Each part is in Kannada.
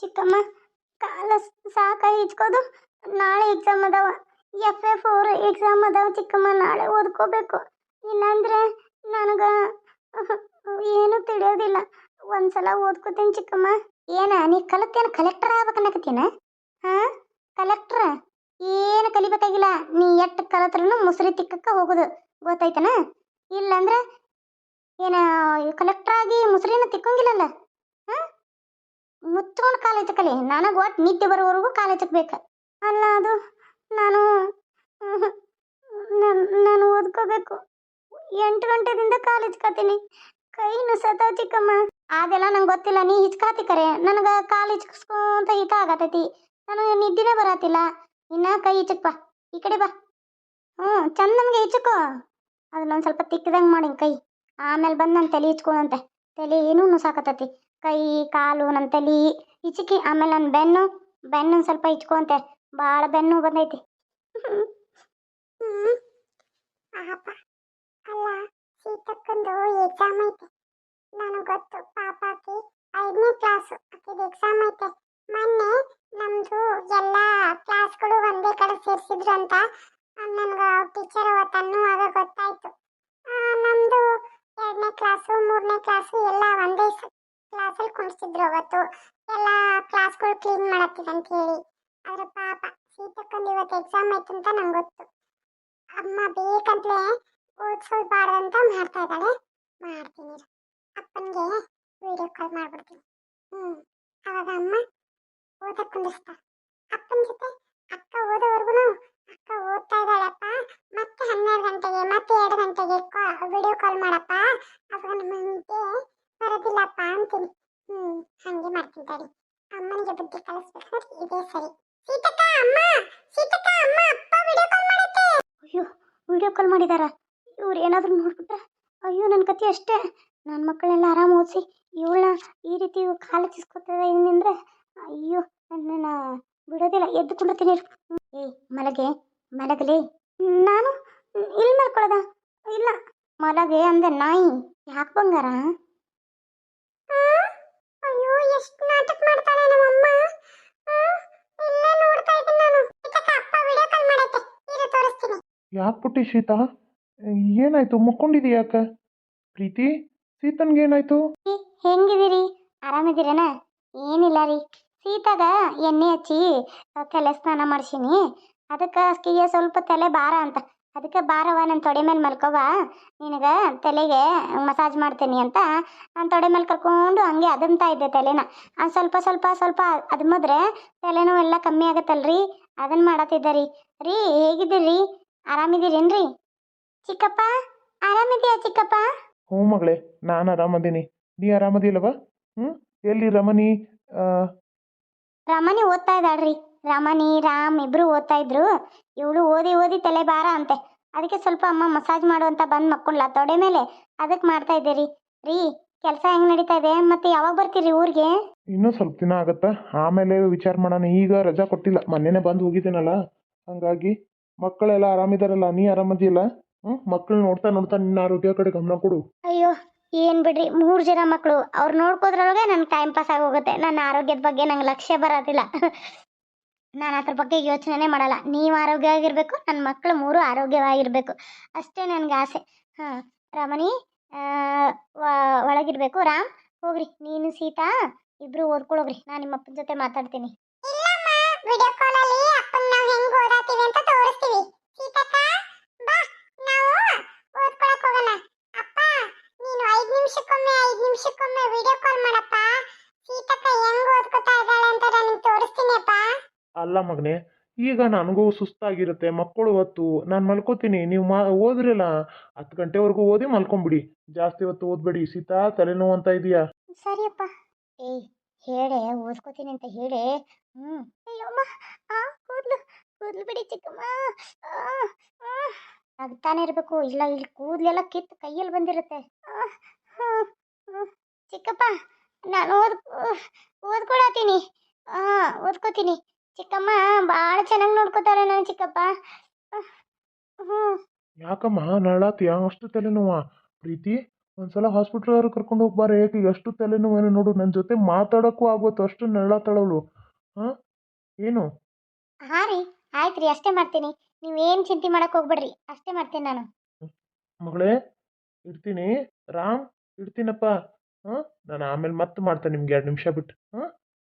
ಚಿಕ್ಕಮ್ಮ, ಕಾಲ ಸಾಕ ಇಚ್ಕೋದು ನಾಳೆ ಎಕ್ಸಾಮ್ ಅದಾವ. ಎಫ್ ಎ ಫೋರ್ ಎಕ್ಸಾಮ್ ಅದಾವ ಚಿಕ್ಕಮ್ಮ, ನಾಳೆ ಓದ್ಕೋಬೇಕು. ಇಲ್ಲಾಂದ್ರೆ ನನಗೆ ಏನು ತಿಳಿಯೋದಿಲ್ಲ. ಒಂದ್ಸಲ ಓದ್ಕೋತೀನಿ ಚಿಕ್ಕಮ್ಮ. ಏನ, ನೀ ಕಲಿತೇನು ಕಲೆಕ್ಟರ್ ಆಗ್ಬೇಕನ್ನಕತ್ತೀನ ಹಾಂ? ಕಲೆಕ್ಟ್ರ ಏನು ಕಲಿಬೇಕಾಗಿಲ್ಲ. ನೀ ಎಟ್ಟು ಕಲತ್ರನು ಮುಸುರಿ ತಿಕ್ಕಕ್ಕೆ ಹೋಗೋದು. ಗೊತ್ತಾಯ್ತನ? ಇಲ್ಲಾಂದ್ರೆ ಏನ ಕಲೆಕ್ಟರ್ ಆಗಿ ಮುಸುರಿನ ತಿಕ್ಕಂಗಿಲ್ಲಲ್ಲ? ಮುಚ್ಕೊಂಡು ಕಲಿ ನನಗೆ ಒಟ್ಟು ನಿದ್ದೆ ಬರೋವರೆಗೂ ಕಾಲೇಜ್ ಬೇಕು ಅಲ್ಲ ಅದು ನಾನು. ನಾನು ಓದ್ಕೋಬೇಕು. ಎಂಟು ಗಂಟೆದಿಂದ ಕಾಲು ಹಿಚ್ಕೋತೀನಿ ಕೈ ನುಸತಾವ ಚಿಕ್ಕಮ್ಮ. ಅದೆಲ್ಲ ನಂಗೆ ಗೊತ್ತಿಲ್ಲ. ನೀ ಹಿಚ್ಕಾತಿ ಕರೆ. ನನಗೆ ಕಾಲು ಹಿಚ್ಕಸ್ಕೊಂತ ಹಿತ ಆಗತೈತಿ. ನನಗೆ ನಿದ್ದಿನೇ ಬರತ್ತಿಲ್ಲ. ಇನ್ನ ಕೈ ಹಿಚಕ್ ಈ ಕಡೆ ಬಾ. ಹ್ಞೂ, ಚಂದ ನಮಗೆ ಹಿಚಕೋ ಅದನ್ನೊಂದು ಸ್ವಲ್ಪ ತಿಕ್ಕಿದಂಗೆ ಮಾಡಿ ಕೈ. ಆಮೇಲೆ ಬಂದು ನಾನು ತಲೆ ಹಿಚ್ಕೊಳಂತೆ. ತಲೆ ಏನೂ ನುಸಾಕತ್ತೈತಿ ಕೈ ಕಾಲು ನನ್ನ ತಲೆ ಹಿಚಕಿ ಆಮೇಲೆ ನನ್ನ ಬೆನ್ನು ಬೆನ್ನು ಸ್ವಲ್ಪ ಇಚ್ಕೊಂತೆ. ಭಾಳ ಬೆನ್ನು ಬಂದೈತಿ. ಪಾಪ ಅಲ್ಲ ಸೀತಕ್ಕಂದು ಎಕ್ಸಾಮ್ ಐತೆ. ನನಗೆ ಗೊತ್ತು ಪಾಪ ಆಕಿ ಕ್ಲಾಸು ಆಕಿದು ಎಕ್ಸಾಮ್ ಐತೆ. ಮೊನ್ನೆ ನಮ್ದು ಎಲ್ಲ ಕ್ಲಾಸ್ಗಳು ಒಂದೇ ಕಡೆ ಸೇರಿಸಿದ್ರು ಅಂತ ನನಗೆ ಟೀಚರ್ ಅವತ್ತು ಆಗ ಗೊತ್ತಾಯ್ತು. ಆ, ನಮ್ದು ಎರಡನೇ ಕ್ಲಾಸು ಮೂರನೇ ಕ್ಲಾಸು ಎಲ್ಲ ಒಂದೇ ಕುಣಿಸಿದ್ರು ಅವತ್ತು. ಎಲ್ಲ ಕ್ಲಾಸ್ಗಳು ಕ್ಲೀನ್ ಮಾಡತ್ತಿದೆ ಅಂತ ಹೇಳಿ. ಆದ್ರೆ ಪಾಪ ಸೀತಕ್ಕೊಂದು ಇವತ್ತು ಎಕ್ಸಾಮ್ ಆಯ್ತು ಅಂತ ನಂಗೆ ಗೊತ್ತು. ಅಮ್ಮ ಬೇಕಂತಲೇ ಓದಿಸೋದ್ಬಾರ್ದಂತ ಮಾಡ್ತಾ ಇದ್ದಾಳೆ. ಮಾಡ್ತೀನಿ. ಅಪ್ಪನಿಗೆ ವಿಡಿಯೋ ಕಾಲ್ ಮಾಡ್ಬಿಡ್ತೀನಿ. ಹ್ಞೂ ಅವಾಗ ಅಮ್ಮ ಓದಕ್ಕೆ ಕುಂದಿಸ್ತಾರೆ ಅಪ್ಪನ ಜೊತೆ ಅಕ್ಕ ಓದೋವರೆಗೂ ಅಕ್ಕ ಓದ್ತಾ ಇದ್ದಾಳಪ್ಪ ಮತ್ತೆ ಹನ್ನೆರಡು ಗಂಟೆಗೆ ಮತ್ತೆ ಎರಡು ಗಂಟೆಗೆ ವಿಡಿಯೋ ಕಾಲ್ ಮಾಡಪ್ಪ ಅವಾಗ ನಮ್ಮ ನಿದ್ದೆ ಬರೋದಿಲ್ಲಪ್ಪ ಅಂತೀನಿ ಹ್ಞೂ ಹಾಗೆ ಮಾಡ್ತೀನಿ ತಡಿ ಅಮ್ಮನಿಗೆ ಬುದ್ಧಿ ಕಲಿಸ್ಬೇಕಾದ್ರೆ ಇದೇ ಸರಿ ಸೀತಕ್ಕ ಅಮ್ಮ ಸೀತಕ್ಕ ಅಮ್ಮ ಅಪ್ಪ ವಿಡಿಯೋ ಕಾಲ್ ಮಾಡತ್ತೆ ಅಯ್ಯೋ ವಿಡಿಯೋ ಕಾಲ್ ಮಾಡಿದಾರ ಇವ್ರು ಏನಾದರೂ ನೋಡ್ಬಿಟ್ರೆ ಅಯ್ಯೋ ನನ್ನ ಕತೆ ಅಷ್ಟೇ ನನ್ನ ಮಕ್ಕಳೆಲ್ಲ ಆರಾಮ ಓದಿಸಿ ಇವಳನ್ನ ಈ ರೀತಿ ಕಾಲು ಇನ್ನಂದ್ರೆ ಅಯ್ಯೋ ನನ್ನ ಬಿಡೋದಿಲ್ಲ ಎದ್ದು ಕುಂಡಿರ್ತೀನಿ ಏ ಮಲಗೆ ಮಲಗಲಿ. ನಾನು ಇಲ್ಲಿ ಮಲ್ಕೊಳ್ಳೋದ? ಇಲ್ಲ. ಮಲಗೆ ಅಂದೆ ನಾಯಿ. ಯಾಕೆ ಬಂಗಾರ? ಅಯ್ಯೋ ಎಷ್ಟು ನಾಟಕ ಮಾಡ್ತಾಳೆ ನಮ್ಮಮ್ಮ? ಇಲ್ಲೇ ನೋಡ್ತಾ ಇದ್ದೀನಿ ನಾನು. ಇದಕ್ಕೆ ಅಪ್ಪ ವಿಡಿಯೋ ಕಾಲ್ ಮಾಡೈತೆ ಇರು ತೋರಿಸ್ತೀನಿ. ಯಾಕೆ ಪುಟ್ಟಿ ಶೀತ ಏನಾಯ್ತು? ಮುಕ್ಕೊಂಡಿದಿ ಯಾಕೆ? ಪ್ರೀತಿ ಸೀತನ್ಗೆ ಏನಾಯ್ತು? ಹೆಂಗಿದ್ದೀರಿ? ಆರಾಮಿದ್ದೀರೇನ? ಏನಿಲ್ಲ ರೀ. ಸೀತಾಗ ಎಣ್ಣೆ ಹಚ್ಚಿ ತಲೆ ಸ್ನಾನ ಮಾಡ್ಸೀನಿ. ಅದಕ್ಕೆ ಅಕ್ಕಿಗೆ ಸ್ವಲ್ಪ ತಲೆ ಭಾರ ಅಂತ. ಅದಕ್ಕೆ ಭಾರವ ನನ್ನ ತೊಡೆ ಮೇಲೆ ಮಲ್ಕೋವ ನಿನಗೆ ತಲೆಗೆ ಮಸಾಜ್ ಮಾಡ್ತೀನಿ ಅಂತ. ನಾನು ತೊಡೆ ಮೇಲೆ ಕರ್ಕೊಂಡು ಹಂಗೆ ಅದಂತಾ ಇದ್ದೆ ತಲೆನ. ಅದು ಸ್ವಲ್ಪ ಸ್ವಲ್ಪ ಸ್ವಲ್ಪ ಅದ್ಮದ್ರೆ ತಲೆನೋವು ಎಲ್ಲ ಕಮ್ಮಿ ಆಗುತ್ತಲ್ರಿ. ಅದನ್ನು ಮಾಡತ್ತಿದ್ದೆ ರೀ. ರೀ, ಹೇಗಿದ್ದೀರಿ? ಆರಾಮಿದ್ದೀರೇನ್ರಿ? ಚಿಕ್ಕಪ್ಪ ಆರಾಮಿದೆಯಾ ಚಿಕ್ಕಪ್ಪ? ಹ್ಞೂ ಮಗಳೇ, ನಾನು ಆರಾಮದೀನಿ. ನೀ ಆರಾಮದಿಲ್ಲವಾ? ಹ್ಞೂ ಎಲ್ಲಿ ರಮಣಿ ರಮಣಿ ಓದ್ತಾ ಇದ್ದಾಳ್ರಿ. ರಮಣಿ ರಾಮ್ ಇಬ್ರು ಓದ್ತಾ ಇದ್ರು. ಇವಳು ಓದಿ ಓದಿ ತಲೆ ಬಾರ ಅಂತೆ. ಅದಕ್ಕೆ ಸ್ವಲ್ಪ ಅಮ್ಮ ಮಸಾಜ್ ಮಾಡು ಅಂತ ಬಂದು ಮಕ್ಕೊಂಡ್ಲ ತೊಡೆ ಮೇಲೆ ಅದಕ್ಕೆ ಮಾಡ್ತಾ ಇದ್ದೀರಿ. ರೀ ಕೆಲಸ ಹೆಂಗ್ ನಡೀತಾ ಇದೆ? ಮತ್ತೆ ಯಾವಾಗ ಬರ್ತೀರಿ ಊರಿಗೆ? ಇನ್ನೂ ಸ್ವಲ್ಪ ದಿನ ಆಗತ್ತಾ? ಆಮೇಲೆ ವಿಚಾರ ಮಾಡೋಣ. ಈಗ ರಜಾ ಕೊಟ್ಟಿಲ್ಲ. ಮೊನ್ನೆನೆ ಬಂದು ಹೋಗಿದ್ದೀನಲ್ಲ. ಹಂಗಾಗಿ ಮಕ್ಕಳೆಲ್ಲ ಆರಾಮಿದಾರಲ್ಲ? ನೀ ಆರಾಮದಿಲ್ಲ ಹ್ಞೂ ಮಕ್ಕಳು ನೋಡ್ತಾ ನೋಡ್ತಾ ನಿನ್ನ ಆರೋಗ್ಯ ಕಡೆ ಗಮನ ಕೊಡು. ಅಯ್ಯೋ ಏನ್ ಬಿಡ್ರಿ, ಮೂರು ಜನ ಮಕ್ಕಳು ಅವ್ರು ನೋಡ್ಕೋದ್ರೊಳಗೆ ನನ್ ಟೈಮ್ ಪಾಸ್ ಆಗೋಗುತ್ತೆ. ನನ್ನ ಆರೋಗ್ಯದ ಬಗ್ಗೆ ನಂಗೆ ಲಕ್ಷ್ಯ ಬರೋದಿಲ್ಲ. ನಾನು ಅದ್ರ ಬಗ್ಗೆ ಯೋಚನೆ ಮಾಡಲ್ಲ. ನೀವು ಆರೋಗ್ಯವಾಗಿರ್ಬೇಕು ನನ್ನ ಮಕ್ಕಳು ಮೂರು ಆರೋಗ್ಯವಾಗಿರ್ಬೇಕು. ಅಷ್ಟೇ ನನಗೆ ಆಸೆ. ಹಾಂ, ರಮಣಿ ಒಳಗಿರ್ಬೇಕು. ರಾಮ್, ಹೋಗ್ರಿ. ನೀನು ಸೀತಾ, ಇಬ್ರು ಓದ್ಕೊಳೋಗ್ರಿ. ನಾನು ನಿಮ್ಮ ಅಪ್ಪನ ಜೊತೆ ಮಾತಾಡ್ತೀನಿ ಇಲ್ಲಮ್ಮ ವಿಡಿಯೋ ಕಾಲ್ ಅಲ್ಲಿ ಅಪ್ಪನ್ ನಾವು ಹೆಂಗ್ ಓದಾತೀವಿ ಅಂತ ತೋರಿಸ್ತೀವಿ ಸೀತಕ್ಕ ಬಾ ನಾವು ಓದ್ಕೊಳಕ್ ಹೋಗೋಣ ಅಪ್ಪ ನೀನು ಐದ್ ನಿಮಿಷಕ್ಕೊಮ್ಮೆ ಐದ್ ನಿಮಿಷಕ್ಕೊಮ್ಮೆ ವಿಡಿಯೋ ಕಾಲ್ ಮಾಡಪ್ಪ ಸೀತಕ್ಕ ಹೆಂಗ್ ಓದ್ಕೊತಾ ಇದ್ದಾಳೆ ಅಂತ ನನಗೆ ತೋರಿಸ್ತೀನಿ ಅಪ್ಪ ಅಲ್ಲ ಮಗನೇ, ಈಗ ನನಗೂ ಸುಸ್ತಾಗಿರುತ್ತೆ, ಮಕ್ಕಳು ಹೊತ್ತು, ನಾನು ಮಲ್ಕೋತೀನಿ, ನೀವು ಮಾ, ಓದ್ರಲ್ಲ, ಹತ್ತು ಗಂಟೆವರೆಗೂ ಓದಿ ಮಲ್ಕೊಂಬಿಡಿ, ಜಾಸ್ತಿ ಹೊತ್ತು ಓದ್ಬೇಡಿ, ಸೀತಾ ತಲೆನೋವು ಅಂತ ಇದೆಯಾ? ಸರಿಯಪ್ಪ. ಏಯ್ ಹೇಳೆ, ಓದ್ಕೋತೀನಿ ಅಂತ ಹೇಳೆ ಹ್ಞೂ ಅಯ್ಯಮ್ಮ, ಆ, ಕೂದ್ಲು ಕೂದ್ಲು ಬಿಡಿ ಚಿಕ್ಕಮ್ಮ. ನಗ್ತಾನೆ ಇರಬೇಕು, ಇಲ್ಲ ಇಲ್ಲಿ ಕೂದಲೆಲ್ಲ ಕಿತ್ತು ಕೈಯಲ್ಲಿ ಬಂದಿರುತ್ತೆ. ಚಿಕ್ಕಪ್ಪ, ನಾನು ಓದ್ ಓದ್ಕೊಳತೀನಿ ಹಾಂ ಓದ್ಕೋತೀನಿ. ಚಿಕ್ಕಮ್ಮ ಭಾಳ ಚೆನ್ನಾಗಿ ನೋಡ್ಕೋತಾರೆ ನಾನು ಚಿಕ್ಕಪ್ಪ. ಹ್ಞೂ ಯಾಕಮ್ಮ? ನಳಾತಿಯ ಅಷ್ಟು ತಲೆನೋವ? ಪ್ರೀತಿ? ಒಂದ್ಸಲ ಹಾಸ್ಪಿಟ್ಲ್ ಕರ್ಕೊಂಡು ಹೋಗ್ಬಾರ ಏಕೆ ಎಷ್ಟು ತಲೆನೋವೇನು ನೋಡು ನನ್ನ ಜೊತೆ ಮಾತಾಡೋಕ್ಕೂ ಆಗೋತು ಅಷ್ಟು ನಳಾತಳವಳು ಹಾಂ ಏನು? ಹಾ ರೀ ಆಯ್ತು ರೀ ಅಷ್ಟೇ ಮಾಡ್ತೀನಿ. ನೀವೇನು ಚಿಂತೆ ಮಾಡಕ್ಕೆ ಹೋಗ್ಬೇಡ್ರಿ ಅಷ್ಟೇ ಮಾಡ್ತೀನಿ ನಾನು. ಮಗಳೇ ಇಡ್ತೀನಿ ರಾಮ್ ಇಡ್ತೀನಪ್ಪ. ಹಾಂ ನಾನು ಆಮೇಲೆ ಮತ್ತೆ ಮಾಡ್ತೇನೆ ನಿಮ್ಗೆ ಎರಡು ನಿಮಿಷ ಬಿಟ್ಟು. ಹಾಂ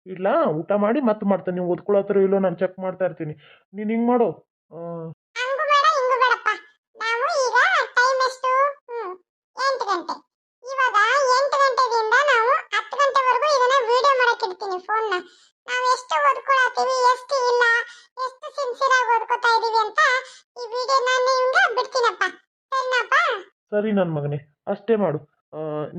ಇಡ್ಲಾ ಊಟ ಮಾಡಿ ಮತ್ತೆ ಮಾಡ್ತೇನೆ. ನೀವು ಓದ್ಕೊಳತ್ತರ ಇಲ್ಲೋ ನಾನು ಚೆಕ್ ಮಾಡ್ತಾ ಇರ್ತೀನಿ. ನೀನು ಹಿಂಗೆ ಮಾಡು? ಇಲ್ಲ ಸರಿ ನನ್ನ ಮಗನೇ ಅಷ್ಟೇ ಮಾಡು.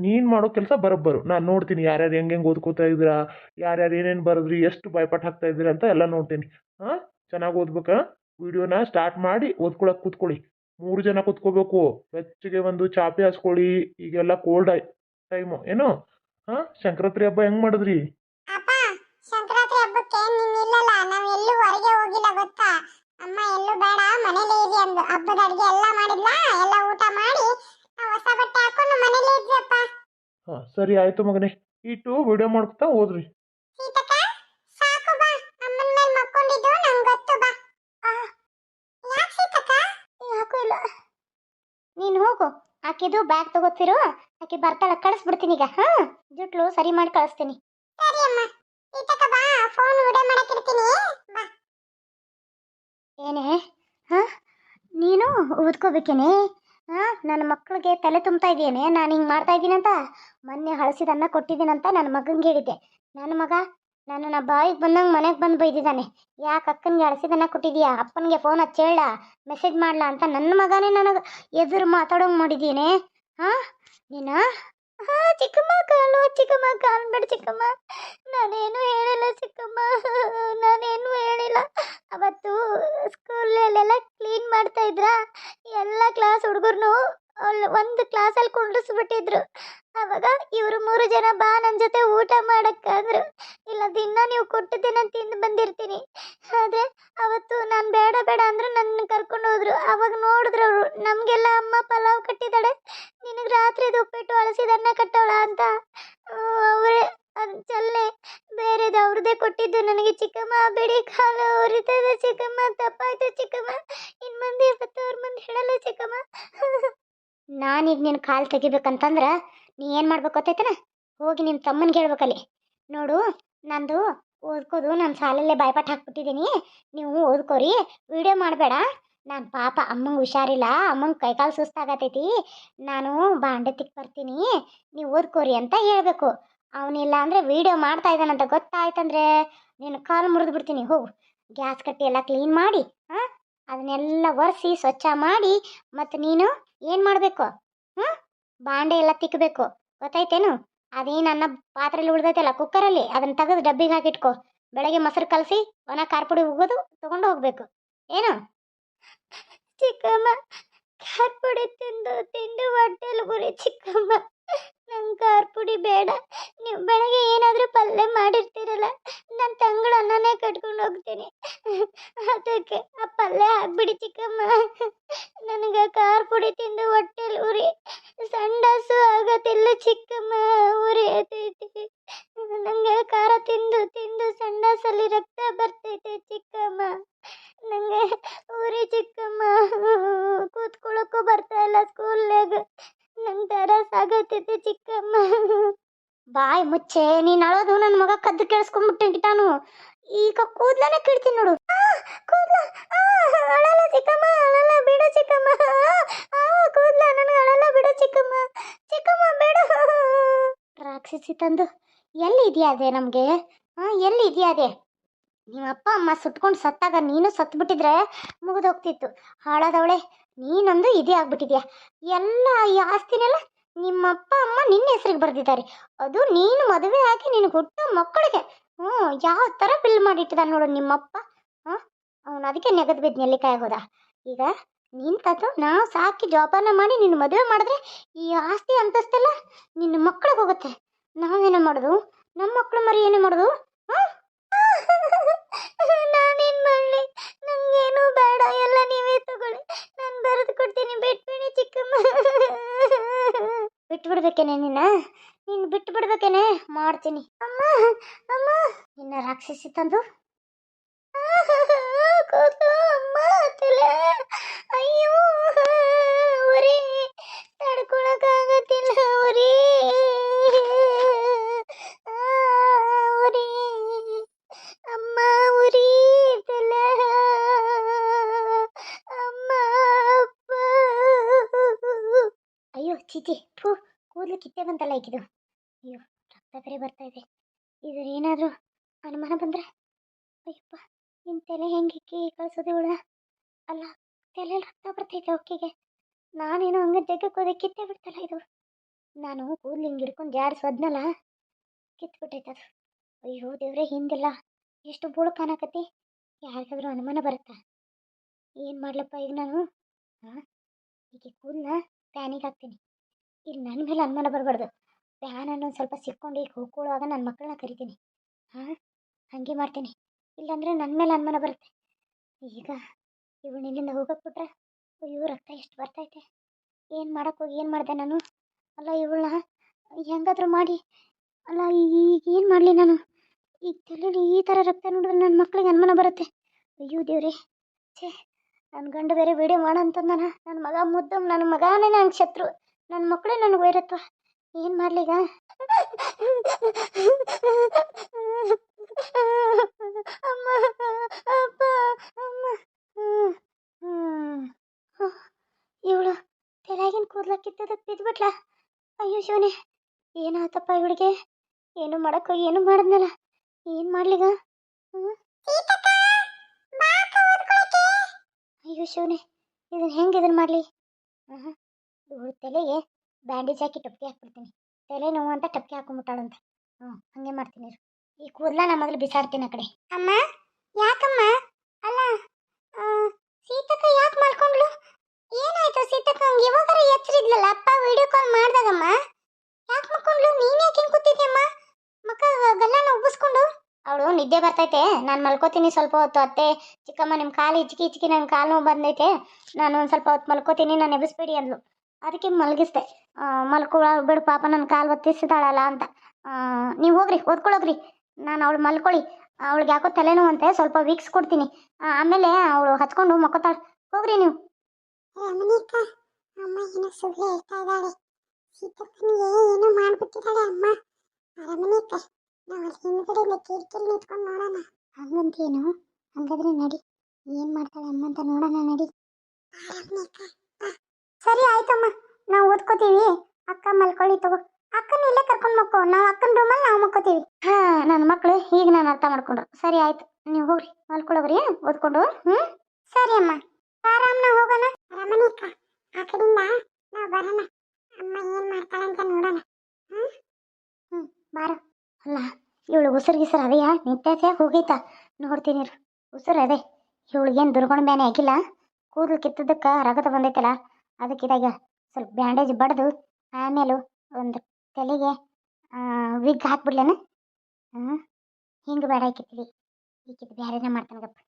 ನೀನು ಮಾಡೋ ಕೆಲಸ ಬರೋಬ್ಬರು. ನಾನು ನೋಡ್ತೀನಿ ಯಾರ್ಯಾರು ಹೆಂಗೆ ಹೆಂಗೆ ಓದ್ಕೋತಾ ಇದ್ದೀರಾ ಯಾರ್ಯಾರು ಏನೇನು ಬರೆದ್ರಿ ಎಷ್ಟು ಭಯಪಟ್ಟು ಹಾಕ್ತಾ ಇದ್ರಿ ಅಂತ ಎಲ್ಲ ನೋಡ್ತೀನಿ. ಹಾಂ ಚೆನ್ನಾಗಿ ಓದ್ಬೇಕಾ? ವಿಡಿಯೋನ ಸ್ಟಾರ್ಟ್ ಮಾಡಿ ಓದ್ಕೊಳಕ್ಕೆ ಕೂತ್ಕೊಳ್ಳಿ. ಮೂರು ಜನ ಕೂತ್ಕೋಬೇಕು. ಹೆಚ್ಚಿಗೆ ಒಂದು ಚಾಪೆ ಹಾಸ್ಕೊಳ್ಳಿ. ಈಗೆಲ್ಲ ಕೋಲ್ಡ್ ಟೈಮು ಏನು? ಹಾಂ ಸಂಕ್ರಾಂತಿ ಹಬ್ಬ ಹೆಂಗೆ ಮಾಡಿದ್ರಿ? ಅಪ್ಪ ಸಂಕ್ರಾಂತಿ ಹಬ್ಬಕ್ಕೆ ನೀನ್ ಇಲ್ಲಲ್ಲ ನಾವು ಎಲ್ಲೂ ಹೊರಗೆ ಹೋಗಿಲ್ಲ ಗೊತ್ತಾ? ಅಮ್ಮ ಎಲ್ಲೂ ಬೇಡ ಮನೇಲೇ ಇರಿ ಅಂದು ಹಬ್ಬದ ಅಡ್ಗೆ ಎಲ್ಲ ಮಾಡಿದ್ಲ? ಎಲ್ಲ ಊಟ ಮಾಡಿ ನಾವ್ ಹೊಸ ಬಟ್ಟೆ ಹಾಕೊಂಡು ಮನೇಲೇ ಇದ್ವಪ್ಪ ಹಾಂ ಸರಿ ಆಯಿತು ಮಗನೇ. ಇಟ್ಟು ವಿಡಿಯೋ ಮಾಡ್ಕೊತಾ ಓದ್ರಿ ನೀನು ಹೋಗು. ಆಕಿದು ಬ್ಯಾಗ್ ತಗೋತಿರು. ಆಕೆ ಬರ್ತಾಳೆ, ಕಳಿಸ್ಬಿಡ್ತೀನಿ ಈಗ, ಹಾಂ? ಜುಟ್ಲು ಸರಿ ಮಾಡಿ ಕಳಿಸ್ತೀನಿ. ಸರಿ ಅಮ್ಮ. ಈತಕ ಬಾ ಫೋನ್ ವಿಡಿಯೋ ಮಾಡಕ್ಕಿರ್ತೀನಿ ಬಾ. ಏನೇ? ಹಾ? ನೀನು ಓದ್ಕೋಬೇಕೇನೆ? ಹಾ? ನನ್ನ ಮಕ್ಕಳಿಗೆ ತಲೆ ತುಂಬ್ತಾ ಇದೆಯೇನೆ? ನಾನು ಹಿಂಗೆ ಮಾಡ್ತಾ ಇದ್ದೀನಂತ? ಮೊನ್ನೆ ಹಳಸಿದನ್ನ ಕೊಟ್ಟಿದ್ದೀನಂತ ನನ್ನ ಮಗಂಗೆ ಹೇಳಿದ್ದೆ. ನನ್ನ ಮಗ, ನನ್ನ ಬಾಯಿಗೆ ಬಂದಂಗೆ ಮನೆಗೆ ಬಂದು ಬೈದಿದ್ದಾನೆ ಯಾಕೆ ಅಕ್ಕನಿಗೆ ಅಳಸಿದನ ಕೊಟ್ಟಿದ್ಯಾ? ಅಪ್ಪನಿಗೆ ಫೋನ್ ಹಚ್ಚಿ ಹೇಳ ಮೆಸೇಜ್ ಮಾಡ್ಲಾ ಅಂತ ನನ್ನ ಮಗನೇ ನನಗೆ ಎದುರು ಮಾತಾಡೋಂಗೆ ಮಾಡಿದ್ದೀನಿ ಹಾಂ? ನೀನ? ಹಾಂ ಚಿಕ್ಕಮ್ಮ ಕಾಲು ಚಿಕ್ಕಮ್ಮ ಕಾಲು ಬೇಡ ಚಿಕ್ಕಮ್ಮ. ನಾನೇನು ಹೇಳಿಲ್ಲ ಚಿಕ್ಕಮ್ಮ. ನಾನೇನು ಹೇಳಿಲ್ಲ. ಅವತ್ತು ಸ್ಕೂಲಲ್ಲೆಲ್ಲ ಕ್ಲೀನ್ ಮಾಡ್ತಾ ಇದ್ರ? ಎಲ್ಲ ಕ್ಲಾಸ್ ಹುಡುಗರ್ನು ಅಲ್ಲಿ ಒಂದು ಕ್ಲಾಸಲ್ಲಿ ಕುಂಡ್ರಿಸ್ಬಿಟ್ಟಿದ್ರು. ಅವಾಗ ಇವರು ಮೂರು ಜನ ಬಾ ನನ್ನ ಜೊತೆ ಊಟ ಮಾಡಕ್ಕಂದ್ರು. ಇಲ್ಲ, ದಿನ ನೀವು ಕೊಟ್ಟಿದ್ದೆ ನಾನು ತಿಂದು ಬಂದಿರ್ತೀನಿ. ಆದರೆ ಅವತ್ತು ನಾನು ಬೇಡ ಬೇಡ ಅಂದ್ರೆ ನನ್ನ ಕರ್ಕೊಂಡು ಹೋದ್ರು. ಅವಾಗ ನೋಡಿದ್ರು ಅವರು, ನಮಗೆಲ್ಲ ಅಮ್ಮ ಪಲಾವ್ ಕಟ್ಟಿದ್ದಾಳೆ ನಿನಗೆ ರಾತ್ರಿದು ಉಪ್ಪಿಟ್ಟು ಅಳಸಿದನ್ನ ಕಟ್ಟೋಳ ಅಂತ. ಅವರೇ ಚಲ್ಲೆ. ಬೇರೆದು ಅವ್ರದ್ದೇ ಕೊಟ್ಟಿದ್ದು ನನಗೆ ಚಿಕ್ಕಮ್ಮ. ಬಿಡಿ ಕಾಲು ಉರಿತದೆ ಚಿಕ್ಕಮ್ಮ. ತಪ್ಪಾಯ್ತು ಚಿಕ್ಕಮ್ಮ. ಇನ್ನು ಮಂದಿ, ಇವತ್ತವ್ರ ಮಂದಿ ಹೇಳಲ್ಲ ಚಿಕ್ಕಮ್ಮ. ನಾನೀಗ ನಿನ್ನ ಕಾಲು ತೆಗಿಬೇಕಂತಂದ್ರೆ ನೀ ಏನು ಮಾಡ್ಬೇಕು ಗೊತ್ತೈತನ? ಹೋಗಿ ನಿಮ್ಮ ತಮ್ಮನಿಗೆ ಹೇಳ್ಬೇಕಲ್ಲಿ. ನೋಡು, ನಂದು ಓದ್ಕೋದು ನನ್ನ ಸಾಲಲ್ಲೇ ಬಾಯ್ಪಾಟ್ ಹಾಕ್ಬಿಟ್ಟಿದ್ದೀನಿ ನೀವು ಓದ್ಕೋರಿ, ವಿಡಿಯೋ ಮಾಡಬೇಡ. ನಾನು ಪಾಪ ಅಮ್ಮಂಗೆ ಹುಷಾರಿಲ್ಲ, ಅಮ್ಮಂಗೆ ಕೈಕಾಲು ಸುಸ್ತಾಗತೈತಿ. ನಾನು ಬಾಂಡೆ ತಿಕ್ ಬರ್ತೀನಿ. ನೀವು ಓದ್ಕೋರಿ ಅಂತ ಹೇಳಬೇಕು. ಅವನಿಲ್ಲ ಅಂದರೆ ವಿಡಿಯೋ ಮಾಡ್ತಾ ಇದ್ದಾನಂತ ಗೊತ್ತಾಯ್ತಂದ್ರೆ ನೀನು ಕಾಲು ಮುರಿದು ಬಿಡ್ತೀನಿ. ಹೋಗು, ಗ್ಯಾಸ್ ಕಟ್ಟಿ ಎಲ್ಲ ಕ್ಲೀನ್ ಮಾಡಿ, ಹಾಂ? ಅದನ್ನೆಲ್ಲ ಒರೆಸಿ ಸ್ವಚ್ಛ ಮಾಡಿ, ಮತ್ತು ನೀನು ಏನು ಮಾಡಬೇಕು? ಹ್ಞೂ ಬಾಂಡೆ ಎಲ್ಲ ತಿಕ್ಕಬೇಕು ಗೊತ್ತಾಯ್ತೇನು? ಅದೇನು ಅನ್ನ ಪಾತ್ರೆಯಲ್ಲಿ ಉಳ್ದೈತಲ್ಲ, ಕುಕ್ಕರಲ್ಲಿ ಅದನ್ನು ತೆಗೆದು ಡಬ್ಬಿಗೆ ಹಾಕಿಟ್ಕೊ. ಬೆಳಗ್ಗೆ ಮೊಸರು ಕಲಸಿ, ಒಣ ಖಾರ ಪುಡಿ ಉಗೋದು ತೊಗೊಂಡು ಹೋಗಬೇಕು. ಏನು? ಚಿಕ್ಕಮ್ಮ ಖಾರ ತಿಂದು ತಿಂದು ಹೊಟ್ಟೆಲಿ ಗುರಿ ಚಿಕ್ಕಮ್ಮ. ನಂಗೆ ಖಾರ ಬೇಡ. ನೀವು ಬೆಳಗ್ಗೆ ಏನಾದರೂ ಪಲ್ಯ ಮಾಡಿರ್ತೀರಲ್ಲ ನನ್ನ ತಂಗಳು ಅನ್ನನೇ ಕಟ್ಕೊಂಡು ಹೋಗ್ತೀನಿ. ಅದಕ್ಕೆ ಪಲ್ಯ ಹಾಕ್ಬಿಡಿ ಚಿಕ್ಕಮ್ಮ. ನನಗೆ ಖಾರ ಪುಡಿ ತಿಂದು ಹೊಟ್ಟೆಲಿ ಉರಿ. ಸಂಡಾಸು ಆಗತ್ತಿಲ್ಲ ಚಿಕ್ಕಮ್ಮ, ಉರಿ ಆಗ್ತೈತಿ ನಂಗೆ ಖಾರ ತಿಂದು ತಿಂದು ಸಂಡಾಸಲ್ಲಿ ರಕ್ತ ಬರ್ತೈತೆ ಚಿಕ್ಕಮ್ಮ. ನಂಗೆ ಉರಿ ಚಿಕ್ಕಮ್ಮ. ಕೂತ್ಕೊಳ್ಳೋಕ್ಕೂ ಬರ್ತಾ ಇಲ್ಲ ಸ್ಕೂಲ್ನಾಗ ನಂಗೆ ತರಸ್ ಆಗತ್ತೈತೆ ಚಿಕ್ಕಮ್ಮ. ಬಾಯ್ ಮುಚ್ಚೆ, ನೀನು ಅಳೋದು ನನ್ನ ಮಗ ಕದ್ದು ಕೇಳಿಸ್ಕೊಂಡ್ಬಿಟ್ಟಿದ್ದಾನು ಈಗ ಕೂದ್ಲನೆ ಕಿಡ್ತೀನಿ ನೋಡು. ಕೂದ್ಲ. ಆ, ಅಳಲ್ಲ ಚಿಕ್ಕಮ್ಮ ಅಳಲ್ಲ ಬಿಡು ಚಿಕ್ಕಮ್ಮ. ಕೂದ್ಲ ನನಗೆ ಅಳಲ್ಲ ಬಿಡು ಚಿಕ್ಕಮ್ಮ. ಚಿಕ್ಕಮ್ಮ ಬೇಡ. ರಾಕ್ಷಸಿ ತಂದು ಎಲ್ಲಿದೆಯಾ ಅದೇ ನಮಗೆ? ಹಾಂ ಎಲ್ಲಿ ಇದೆಯಾ ಅದೇ ನಿಮ್ಮ ಅಪ್ಪ ಅಮ್ಮ ಸುಟ್ಕೊಂಡು ಸತ್ತಾಗ ನೀನು ಸತ್ಬಿಟ್ಟಿದ್ರೆ ಮುಗಿದೋಗ್ತಿತ್ತು. ಹಾಳಾದವಳೆ ನೀನೊಂದು ಇದೇ ಆಗ್ಬಿಟ್ಟಿದ್ಯಾ? ಎಲ್ಲ ಈ ಆಸ್ತಿನೆಲ್ಲ ನಿಮ್ಮ ಅಪ್ಪ ಅಮ್ಮ ನಿನ್ನ ಹೆಸರಿಗೆ ಬರೆದಿದ್ದಾರೆ. ಅದು ನೀನು ಮದುವೆ ಆಗಿ ನೀನು ಹುಟ್ಟೋ ಮಕ್ಕಳಿಗೆ. ಹ್ಞೂ, ಯಾವ ಥರ ಬಿಲ್ ಮಾಡಿಟ್ಟಿದ್ದಾನೆ ನೋಡು ನಿಮ್ಮಪ್ಪ. ಹಾಂ ಅವನು ಅದಕ್ಕೆ ನೆಗದು ಬಿದ್ದು ನೆಲ್ಲಿಕಾಯಿ ಹೋದ. ಈಗ ನೀನು ತಾತು, ನಾವು ಸಾಕಿ ಜೋಪಾನ ಮಾಡಿ ನಿನ್ನ ಮದುವೆ ಮಾಡಿದ್ರೆ ಈ ಆಸ್ತಿ ಅಂತಸ್ತೆಲ್ಲ ನಿನ್ನ ಮಕ್ಕಳಿಗೆ ಹೋಗುತ್ತೆ. ನಾವೇನು ಮಾಡೋದು? ನಮ್ಮ ಮಕ್ಕಳು ಮರಿ ಏನೇ ಮಾಡೋದು? ಹಾಂ ಮಾಡಲಿ? ನನಗೇನು ಬೇಡ. ಎಲ್ಲ ನೀವೇ ತಗೊಳ್ಳಿ. ನಾನು ಬರೆದು ಕೊಡ್ತೀನಿ. ಬಿಟ್ಬಿಡಿ ಚಿಕ್ಕಮ್ಮ. ಬಿಟ್ಬಿಡ ಬಿಡ್ಬೇಕೇನೆ ನಿನ್ನ ನೀನು ಬಿಟ್ಟು ಬಿಡ್ಬೇಕೇನೆ ಮಾಡ್ತೀನಿ. ಅಮ್ಮ ಅಮ್ಮ. ನಿನ್ನ ರಾಕ್ಷಸಿ ತಂದು. ಅಮ್ಮ ತಲೆ. ಅಯ್ಯೋ ಉರಿ. ತಡ್ಕೊಳಕ್ಕಾಗತ್ತಿಲ್ಲ ಆ, ಉರಿ. ಅಮ್ಮ ಉರಿ ತಲೆ. ಅಮ್ಮ ಅಯ್ಯೋ ಚೀಚಿ ಥೂ ಕೂದಲು ಕಿತ್ತೆ ಬಂತಲ್ಲ ಈಗಿದು. ಅಯ್ಯೋ, ರಕ್ತ ಬೇರೆ ಬರ್ತಾ ಇದೆ. ಇದ್ರ ಏನಾದರೂ ಅನುಮಾನ ಬಂದ್ರೆ? ಅಯ್ಯಪ್ಪ ನಿನ್ನ ತಲೆ ಹೆಂಗೆ ಇಕ್ಕಿ ಕಳ್ಸೋದೆ ಇವಳ? ಅಲ್ಲ ತಲೆ ರಕ್ತ ಬರ್ತೈತೆ ಒಕ್ಕಿಗೆ ನಾನೇನೋ ಹಂಗೆ ಜಗ್ಗಕ್ಕೆ ಹೋದೆ, ಕಿತ್ತೇ ಬಿಡ್ತಲ್ಲ ಇದು. ನಾನು ಕೂದಲು ಹಿಂಗೆ ಹಿಡ್ಕೊಂಡು ಜಾಡಿಸೋದ್ನಲ್ಲ ಕಿತ್ಬಿಟ್ಟೈತೆ ಅದು. ಅಯ್ಯೋ, ದೇವ್ರೆ ಹಿಂದೆಲ್ಲ ಎಷ್ಟು ಬೂಳು ಕಾಣಕತ್ತಿ. ಯಾರಿಗಾದ್ರೂ ಅನುಮಾನ ಬರುತ್ತಾ? ಏನು ಮಾಡ್ಲಪ್ಪ ಈಗ ನಾನು? ಹಾಂ ಈಗ ಕೂದಲ ಪ್ಯಾನಿಗೆ ಹಾಕ್ತೀನಿ. ಇಲ್ಲಿ ನನ್ನ ಮೇಲೆ ಅನುಮಾನ ಬರಬಾರ್ದು. ಅನ್ನೋದು ಸ್ವಲ್ಪ ಸಿಕ್ಕೊಂಡು ಈಗ ಹೋಗ್ಕೊಳ್ಳುವಾಗ ನನ್ನ ಮಕ್ಕಳನ್ನ ಕರಿತೀನಿ. ಹಾಂ? ಹಾಗೆ ಮಾಡ್ತೀನಿ. ಇಲ್ಲಾಂದರೆ ನನ್ನ ಮೇಲೆ ಅನುಮಾನ ಬರುತ್ತೆ. ಈಗ ಇವಳು ಇಲ್ಲಿಂದ ಹೋಗಕ್ಕೆ ಬಿಟ್ರೆ ಅಯ್ಯೋ, ರಕ್ತ ಎಷ್ಟು ಬರ್ತೈತೆ. ಏನು ಮಾಡೋಕ್ಕೋಗಿ ಏನು ಮಾಡಿದೆ ನಾನು? ಅಲ್ಲ ಇವಳನ್ನ ಹೆಂಗಾದರೂ ಮಾಡಿ. ಅಲ್ಲ ಈಗ ಏನು ಮಾಡಲಿ ನಾನು? ಈಗ ತಲೆಯಲ್ಲಿ ಈ ಥರ ರಕ್ತ ನೋಡಿದ್ರೆ ನನ್ನ ಮಕ್ಳಿಗೆ ಅನುಮಾನ ಬರುತ್ತೆ. ಅಯ್ಯೋ ದೇವ್ರಿ. ಛೇ ನನ್ನ ಗಂಡ ಬೇರೆ ವಿಡಿಯೋ ಮಾಡ ಅಂತಂದಾನ ನನ್ನ ಮಗ ಮುದ್ದು ನನ್ನ ಮಗನೇ ನನ್ನ ಶತ್ರು. ನನ್ನ ಮಕ್ಕಳೇ ನನಗೆ ವೈರತ್ವ ಏನು ಮಾಡಲಿಗ? ಅಮ್ಮ ಅಪ್ಪ ಅಮ್ಮ. ಇವಳು ತೆಲಾಗಿನ ಕೂದಲ ಕಿತ್ತದಕ್ಕೆ ಬಿದ್ದುಬಿಟ್ಲ ಅಯ್ಯೋ ಶಿವನೇ ಏನಾತಪ್ಪ ಇವಳಿಗೆ? ಏನು ಮಾಡಕ್ಕೋಗಿ ಏನು ಮಾಡಿದ್ನಲ್ಲ. ಏನು ಮಾಡ್ಲಿಗ? ಅಯ್ಯೋ ಶಿವನೇ ಇದನ್ನ ಹೆಂಗೆ ಇದನ್ನ ಮಾಡಲಿ? ಹಾಂ ತಲೆಗೆ ಬ್ಯಾಂಡೇಜ್ ಹಾಕಿ ಟಪ್ಗೆ ಹಾಕ್ಬಿಡ್ತೀನಿ. ತಲೆ ನೋವು ಅಂತ ಟಪ್ಗೆ ಹಾಕೊಂಬಿಟ್ಟಾಳಂತೆ ಹ್ಞೂ ಹಾಗೆ ಮಾಡ್ತೀನಿ. ಈ ಕೂದಲ ನಮ್ಮ ಮೊದಲು ಬಿಸಾಡ್ತೀನಿ ಆ ಕಡೆ. ಅಮ್ಮ ಯಾಕಮ್ಮ? ಅಲ್ಲ ಸೀತಕ್ಕ ಯಾಕೆ ಮಲ್ಕೊಂಡ್ಲು ಏನಾಯ್ತು ಸೀತಕ್ಕ? ಹಂಗೆ ಯಾವಾಗಾರ ಎಚ್ಚರಿದ್ಲಲ್ಲ ಅಪ್ಪ ವಿಡಿಯೋ ಕಾಲ್ ಮಾಡ್ದಾಗಮ್ಮ. ಯಾಕೆ ಮಲ್ಕೊಂಡ್ಲು ನೀನ್ ಯಾಕೆ ಹಿಂಗ್ ಕೂತಿದ್ಯಮ್ಮ ಮಕ್ಕ ಗಲ್ಲನ ಉಬ್ಬಿಸ್ಕೊಂಡು. ಅವಳು ನಿದ್ದೆ ಬರ್ತೈತೆ. ನಾನು ಮಲ್ಕೋತೀನಿ ಸ್ವಲ್ಪ ಹೊತ್ತು. ಅತ್ತೆ ಚಿಕ್ಕಮ್ಮ ನಿಮ್ಮ ಕಾಲು ಇಚ್ಕಿ ಇಚ್ಕಿ ನನ್ನ ಕಾಲು ನೋವು ಬಂದೈತೆ. ನಾನು ಒಂದು ಸ್ವಲ್ಪ ಹೊತ್ತು ಮಲ್ಕೋತೀನಿ. ನಾನು ಎಬ್ಬಿಸ್ಬೇಡಿ ಅಂದ್ಲು. ಅದಕ್ಕೆ ಮಲಗಿಸ್ದೆ. ಮಲ್ಕೊಳ ಬಿಡು ಪಾಪ ನನ್ನ ಕಾಲು ಒತ್ತಿಸಿದಾಳಲ್ಲ ಅಂತ. ನೀವು ಹೋಗ್ರಿ ಓದ್ಕೊಳ್ಳೋಗ್ರಿ ನಾನು ಅವಳು ಮಲ್ಕೊಳ್ಳಿ ಅವಳಿಗೆ ಯಾಕೋ ತಲೆನೋವು ಅಂತೆ ಸ್ವಲ್ಪ ವೀಕ್ಸ್ ಕೊಡ್ತೀನಿ. ಆಮೇಲೆ ಅವಳು ಹಚ್ಕೊಂಡು ಮಕ್ಕೋತಾಳೆ. ಹೋಗ್ರಿ ನೀವು. ರಮಣೀಕ ಅಮ್ಮ ಏನೋ ಸುಳ್ಳು ಹೇಳ್ತಾ ಇದ್ದಾಳೆ ಸೀತಕ್ಕನಿಗೆ ಏನೋ ಮಾಡ್ಬಿಟ್ಟಿದ್ದಾಳೆ ಅಮ್ಮ. ರಮಣೀಕ ನಾವು ಅಲ್ಲಿ ಹಿಂದ್ಗಡೆಯಿಂದ ಕಿರಿಕಿರಿ ನಿಂತ್ಕೊಂಡು ನೋಡೋಣ. ಹಂಗಂತೇನು? ಹಂಗಾದ್ರೆ ನಡಿ. ಏನು ಮಾಡ್ತಾಳೆ ಅಮ್ಮ ಅಂತ ನೋಡೋಣ ನಡಿ. ರಮಣೀಕ ಸರಿ ಆಯ್ತಮ್ಮ ನಾವು ಓದ್ಕೋತೀವಿ. ಅಕ್ಕ ಮಲ್ಕೊಳ್ಳಿ ತಗೋ. ಅಕ್ಕನ ಇಲ್ಲೇ ಕರ್ಕೊಂಡು ಮಕ್ಕೋ ನಾವು ಅಕ್ಕನ ರೂಮಲ್ಲಿ ನಾವು ಮಕ್ಕೋತೀವಿ ಹಾ ನನ್ನ ಮಕ್ಕಳು ಈಗ ನಾನು ಅರ್ಥ ಮಾಡ್ಕೊಂಡ್ರು. ಸರಿ ಆಯ್ತು ನೀವು ಹೋಗ್ರಿ. ಮಲ್ಕೊಳ್ಳೋಗ್ರಿ ಓದ್ಕೊಂಡು ಹ್ಮ್ ಸರಿ ಅಮ್ಮ. ಆರಾಮ್ನ ಹೋಗೋಣ? ರಮಣಿಕ ಆ ಕಡೆಯಿಂದ ನಾವು ಬರೋಣ. ಅಮ್ಮ ಏನ್ ಮಾಡ್ತಾಳೆ ಅಂತ ನೋಡೋಣ. ಬಾರೋ. ಅಲ್ಲ ಇವಳು ಉಸಿರು ಗಿಸರು ಅದೆಯಾ? ನಿಂತೈತೆ ಹೋಗೈತಾ? ನೋಡ್ತೀನಿ ಇರು. ಉಸಿರು ಅದೇ. ಇವಳಿಗೇನು ದುರ್ಗುಣ ಬೇನೆ ಆಗಿಲ್ಲ? ಕೂದಲು ಕಿತ್ತದಕ್ಕೆ ರಗತ ಬಂದೈತಲ್ಲ? ಅದಕ್ಕೆ ಇದಾಗ ಸ್ವಲ್ಪ ಬ್ಯಾಂಡೇಜ್ ಬಡಿದು ಆಮೇಲೆ ಒಂದು ತಲೆಗೆ ವಿಗ್ ಹಾಕ್ಬಿಡ್ಲೇನ? ಹ್ಞೂ ಹಿಂಗೆ ಬೇಡ ಆಕಿತ್ತೀವಿ ಈಕಿದ್ ಬೇರೆನೇ ಮಾಡ್ತಾನಗಪ್ಪ.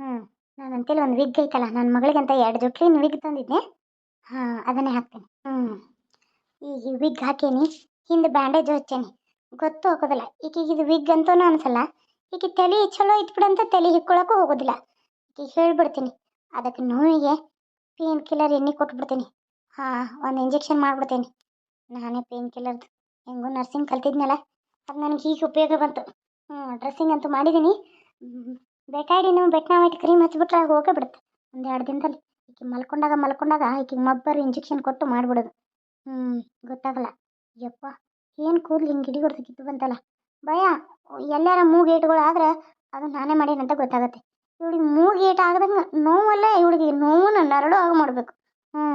ಹ್ಞೂ ನಾನು ಅಂತೇಳಿ ಒಂದು ವಿಗ್ ಐತಲ್ಲ ನನ್ನ ಮಗಳಿಗಂತ ಎರಡು ಜೊಟ್ಲಿನ ವಿಗ್ ತಂದಿದ್ದೆ ಹಾಂ, ಅದನ್ನೇ ಹಾಕ್ತೇನೆ. ಹ್ಞೂ ಈಗ ವಿಗ್ ಹಾಕೇನಿ, ಹಿಂದೆ ಬ್ಯಾಂಡೇಜ್ ಹಚ್ಚೇನಿ. ಗೊತ್ತು ಹೋಗೋದಿಲ್ಲ. ಈಕಿಗೆ ಇದು ವಿಗ್ ಅಂತೂ ಅನ್ಸಲ್ಲ. ಈಕೆ ತಲೆ ಚಲೋ ಇಟ್ಬಿಡಂತ ತಲೆ ಹಿಕ್ಕೊಳಕ್ಕೂ ಹೋಗೋದಿಲ್ಲ. ಈಕಿಗೆ ಹೇಳ್ಬಿಡ್ತೀನಿ, ಅದಕ್ಕೆ ನೋವಿಗೆ ಪೇನ್ ಕಿಲ್ಲರ್ ಎಣ್ಣೆ ಕೊಟ್ಬಿಡ್ತೀನಿ. ಹಾಂ, ಒಂದು ಇಂಜೆಕ್ಷನ್ ಮಾಡಿಬಿಡ್ತೀನಿ. ನಾನೇ ಪೇನ್ ಕಿಲ್ಲರ್ದು ಹೆಂಗೂ ನರ್ಸಿಂಗ್ ಕಲ್ತಿದ್ನಲ್ಲ, ಅದು ನನಗೆ ಈಗ ಉಪಯೋಗ ಬಂತು. ಹ್ಞೂ ಡ್ರೆಸ್ಸಿಂಗ್ ಅಂತೂ ಮಾಡಿದ್ದೀನಿ ಬೇಕಾಗಿ ನೀವು ಬೆಟ್ನಾವೈಟ್ ಕ್ರೀಮ್ ಹಚ್ಬಿಟ್ರೆ ಹೋಗೇ ಬಿಡುತ್ತೆ ಒಂದು ಎರಡು ದಿನದಲ್ಲಿ. ಈಕೆ ಮಲ್ಕೊಂಡಾಗ ಮಲ್ಕೊಂಡಾಗ ಈಕೆಗೆ ಮಬ್ಬರು ಇಂಜೆಕ್ಷನ್ ಕೊಟ್ಟು ಮಾಡಿಬಿಡೋದು. ಹ್ಞೂ ಗೊತ್ತಾಗಲ್ಲ. ಯಪ್ಪ, ಏನು ಕೂದಲು ಹಿಂಗೆ ಹಿಡಿಗೊಡ್ತಕ್ಕಿತ್ತು ಬಂತಲ್ಲ. ಭಯ, ಎಲ್ಲಾರ ಮೂಗೇಟ್ಗಳು ಆದ್ರೆ ಅದು ನಾನೇ ಮಾಡೀನಂತ ಗೊತ್ತಾಗತ್ತೆ. ಇವಳಿಗೆ ಮೂಗೇಟು ಆಗದಂಗೆ ನೋವಲ್ಲ ಇವಳಿಗೆ ನೋವನ್ನ ನರಳು ಆಗ ಮಾಡಬೇಕು ಹ್ಞೂ